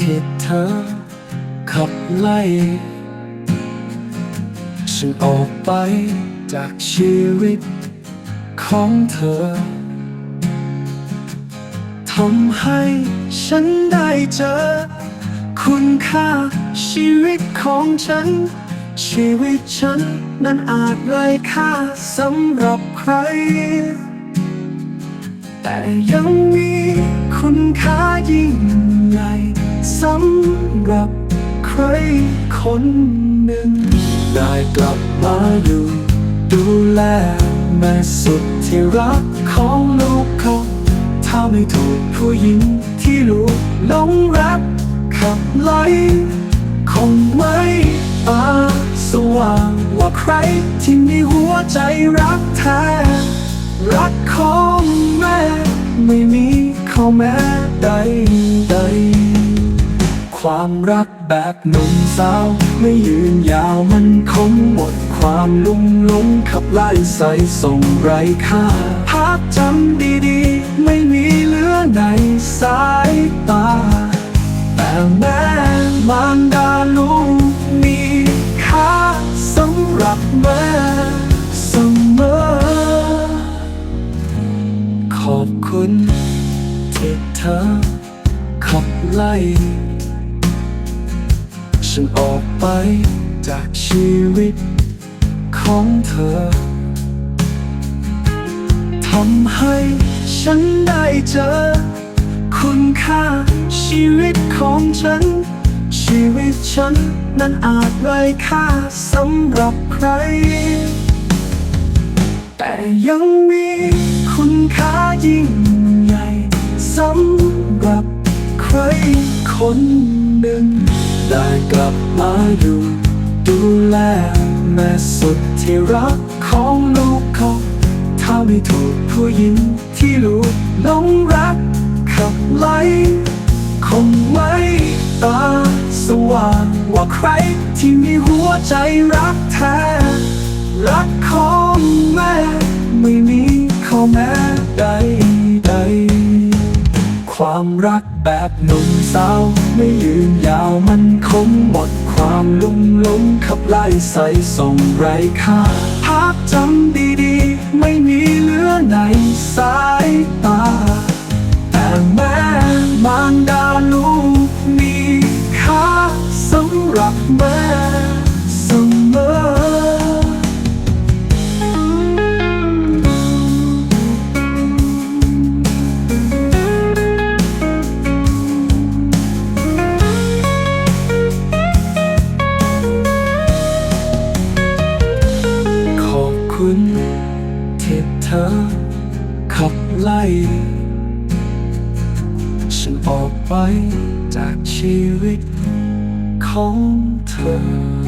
ที่เธอขับไล่ ฉันออกไปจากชีวิตของเธอทำให้ฉันได้เจอ คุณค่าชีวิตของฉัน ชีวิตฉันนั้นอาจไร้ค่าสำหรับใคร แต่ยังมี คุณค่ายิ่งใหญ่สำหรับใครคนหนึ่ง ได้กลับมาอยู่ดูแลแม่สุดที่รักของลูกเขาถ้าไม่ถูกผู้หญิงที่ลูกหลงรักขับไล่คงไม่ตาสว่างว่าใครที่มีหัวใจรักแท้ ความรักแบบหนุ่มสาว ไม่ยืนยาวมันคงหมดความลุ่มหลงขับไล่ใส่ส่งไร้ค่าภาพจำดีๆ ไม่มีเหลือในสายตา แต่แม่มารดาลูกมีค่าสำหรับแม่เสมอ ขอบคุณที่เธอขับไล่ ฉันออกไปจากชีวิตของเธอ ทำให้ฉันได้เจอ คุณค่าชีวิตของฉัน ชีวิตฉันนั้นอาจไร้ค่าสำหรับใคร แต่ยังมีคุณค่ายิ่งใหญ่สำหรับใครคนหนึ่ง ได้กลับมาอยู่ ดูแลแม่สุดที่รักของลูกเขาถ้าไม่ถูกผู้หญิงที่ลูกหลงรักขับไล่คงไม่ตาสว่างว่าใครที่มีหัวใจรักแท้ รักของแม่ ไม่มีข้อแม้ใดใดๆความรักแบบหนุ่มสาว ไม่ยืนยาวมัน คงหมดความลุ่มหลงขับไล่ใส่ส่งไร้ค่าภาพ ไปจากชีวิตของเธอ